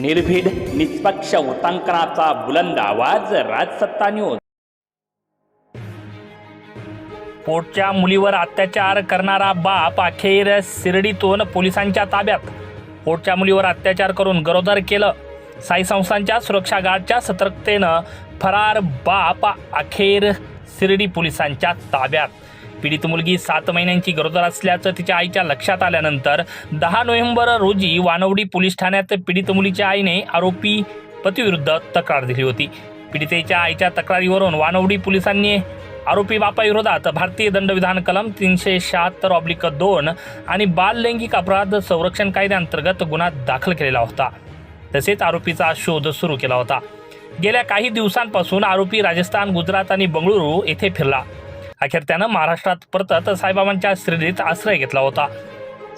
निर्भीड निष्पक्ष वृत्तांकनाचा बुलंद आवाज राजसत्ता न्यूज पोटच्या मुलीवर अत्याचार करणारा बाप अखेर शिर्डीतून पोलिसांच्या ताब्यात. पोटच्या मुलीवर अत्याचार करून गरोदर केलं. साई संस्थांच्या सुरक्षा गार्डच्या सतर्कतेनं फरार बाप अखेर शिर्डी पोलिसांच्या ताब्यात. पीडित मुलगी सात महिन्यांची गरोदर असल्याचं तिच्या आईच्या लक्षात आल्यानंतर दहा नोव्हेंबर रोजी वानवडी पोलीस ठाण्यात पीडित मुलीच्या आईने आरोपी पतीविरुद्ध तक्रार दिली होती. पीडितेच्या आईच्या तक्रारीवरून वानवडी पोलिसांनी आरोपी बापाविरोधात भारतीय दंडविधान कलम तीनशे शहात्तर ऑब्लिक दोन आणि बाल लैंगिक अपराध संरक्षण कायद्याअंतर्गत गुन्हा दाखल केलेला होता. तसेच आरोपीचा शोध सुरू केला होता. गेल्या काही दिवसांपासून आरोपी राजस्थान गुजरात आणि बंगळुरू येथे फिरला. अखेर त्यानं महाराष्ट्रात परतत साईबाबांच्या श्रेणीत आश्रय घेतला होता.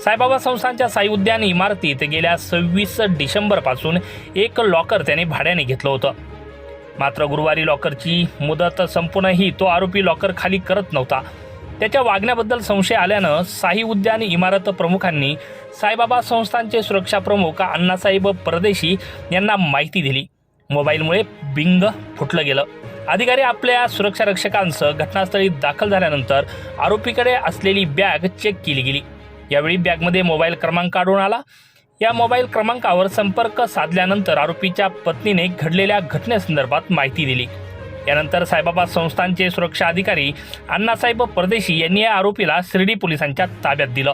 साईबाबा संस्थांच्या साई उद्यान इमारतीत गेल्या सव्वीस डिसेंबरपासून एक लॉकर त्याने भाड्याने घेतलं होतं. मात्र गुरुवारी लॉकरची मुदत संपूनही तो आरोपी लॉकर खाली करत नव्हता. त्याच्या वागण्याबद्दल संशय आल्यानं साई उद्यान इमारत प्रमुखांनी साईबाबा संस्थांचे सुरक्षा प्रमुख अण्णासाहेब परदेशी यांना माहिती दिली. मोबाईलमुळे बिंग फुटलं गेलं. अधिकारी आपल्या सुरक्षा रक्षकांसह घटनास्थळी दाखल झाल्यानंतर आरोपीकडे असलेली बॅग चेक केली गेली. यावेळी बॅगमध्ये मोबाईल क्रमांक आढळून आला. या मोबाईल क्रमांकावर संपर्क साधल्यानंतर आरोपीच्या पत्नीने घडलेल्या घटनेसंदर्भात माहिती दिली. यानंतर साईबाबा संस्थांचे सुरक्षा अधिकारी अण्णासाहेब परदेशी यांनी या आरोपीला शिर्डी पोलिसांच्या ताब्यात दिलं.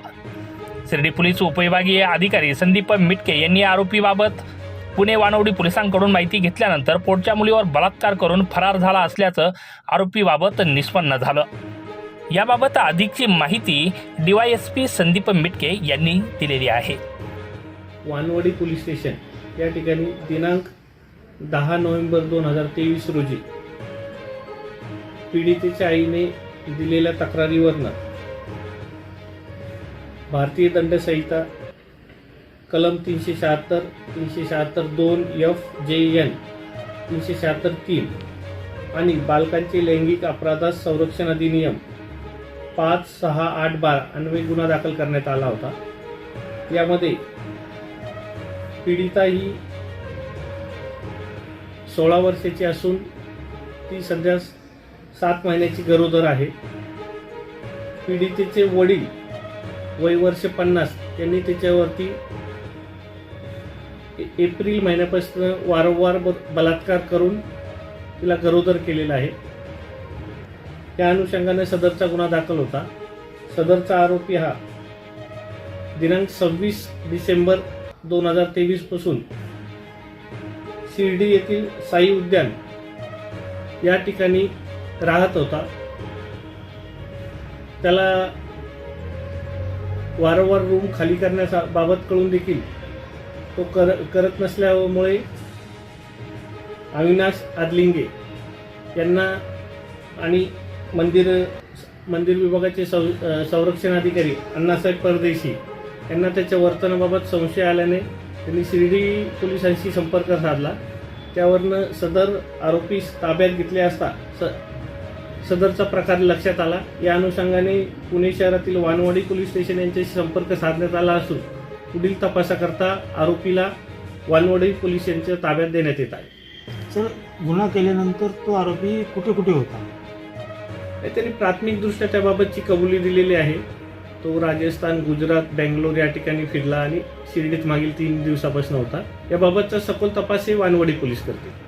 शिर्डी पोलीस उपविभागीय अधिकारी संदीप मिटके यांनी या आरोपीबाबत पुणे वानवडी पोलिसांकडून माहिती घेतल्यानंतर पोटच्या मुलीवर बलात्कार करून फरार झाला असल्याचं आरोपीबाबत निष्पन्न झालं. याबाबत अधिकची माहिती डीवायएसपी संदीप मिटके यांनी दिलेली आहे. वानवडी पोलीस स्टेशन या ठिकाणी दिनांक दहा नोव्हेंबर दोन हजार तेवीस रोजी पीडितेच्या आईने दिलेल्या तक्रारीवरनं भारतीय दंडसंहिता कलम तीनशे शहात्तर तीनशे शहात्तर दोन एफ जे एन तीनशे शहात्तर तीन. आणि बालकांचे लैंगिक अपराधात संरक्षण अधिनियम पाच सहा आठ बारा अन्वय गुन्हा दाखल करण्यात आला होता. यामध्ये पीडिता ही सोळा वर्षाची असून ती सध्या सात महिन्याची गरोदर आहे. पीडितेचे वडील वय वर्ष पन्नास त्यांनी त्याच्यावरती एप्रिल महिन्यापासून वारंवार ब- बलात्कार करून तिला गरोदर केलेला आहे. त्या अनुषंगाने सदरचा गुन्हा दाखल होता. सदरचा आरोपी हा दिनांक सव्वीस डिसेंबर दोन हजार तेवीसपासून शिर्डी येथील साई उद्यान या ठिकाणी राहत होता. त्याला वारंवार रूम खाली करण्याबाबत कळून देखील तो कर करत नसल्यामुळे अविनाश आदलिंगे यांना आणि मंदिर मंदिर विभागाचे सौ संरक्षण अधिकारी अण्णासाहेब परदेशी यांना त्याच्या वर्तनाबाबत संशय आल्याने त्यांनी शिर्डी पोलिसांशी संपर्क साधला. त्यावरनं सदर आरोपी ताब्यात घेतले असता स सदरचा प्रकार लक्षात आला. या अनुषंगाने पुणे शहरातील वानवाडी पोलीस स्टेशन यांच्याशी संपर्क साधण्यात आला असून पुढील तपासाकरता आरोपीला वानवाडी पोलीस यांच्या ताब्यात देण्यात येत आहे. सर गुन्हा केल्यानंतर तो आरोपी कुठे कुठे होता? त्यांनी प्राथमिकदृष्ट्या त्याबाबतची कबुली दिलेली आहे. तो राजस्थान गुजरात बेंगलोर या ठिकाणी फिरला आणि शिर्डीत मागील तीन दिवसापासून होता. याबाबतचा सखोल तपास हे वानवडी पोलीस करतील.